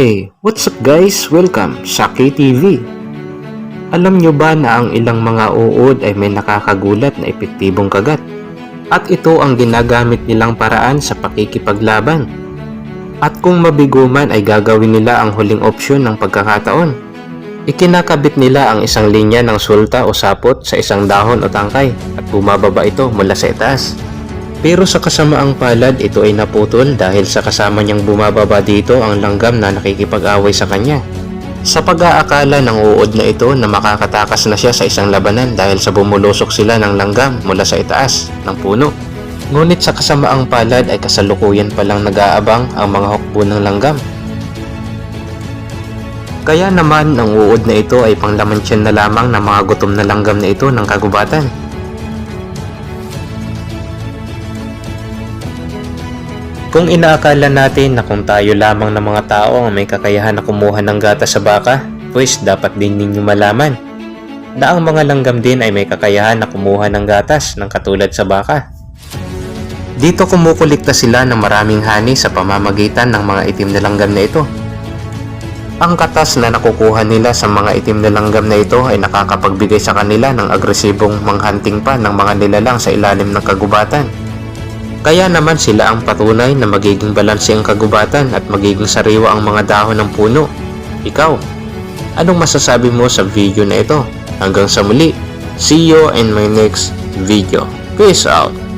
Hey, what's up guys? Welcome sa KTV. Alam nyo ba na ang ilang mga uod ay may nakakagulat na epektibong kagat? At ito ang ginagamit nilang paraan sa pakikipaglaban. At kung mabigo man ay gagawin nila ang huling opsyon ng pagkakataon. Ikinakabit nila ang isang linya ng sulta o sapot sa isang dahon o tangkay at bumababa ito mula sa itaas. Pero sa kasamaang palad ito ay naputol dahil sa kasama niyang bumababa dito ang langgam na nakikipag-away sa kanya. Sa pag-aakala ng uod na ito na makakatakas na siya sa isang labanan dahil sa bumulusok sila ng langgam mula sa itaas ng puno. Ngunit sa kasamaang palad ay kasalukuyan palang nag-aabang ang mga hukbo ng langgam. Kaya naman ang uod na ito ay panglaman tiyan na lamang ng mga gutom na langgam na ito ng kagubatan. Kung inaakala natin na kung tayo lamang ng mga tao ang may kakayahan na kumuha ng gatas sa baka, pues dapat din ninyo malaman na ang mga langgam din ay may kakayahan na kumuha ng gatas ng katulad sa baka. Dito kumukulikta sila ng maraming hani sa pamamagitan ng mga itim na langgam na ito. Ang katas na nakukuha nila sa mga itim na langgam na ito ay nakakapagbigay sa kanila ng agresibong manghanting pa ng mga nilalang sa ilalim ng kagubatan. Kaya naman sila ang patunay na magiging balanse ang kagubatan at magiging sariwa ang mga dahon ng puno. Ikaw, anong masasabi mo sa video na ito? Hanggang sa muli, see you in my next video. Peace out!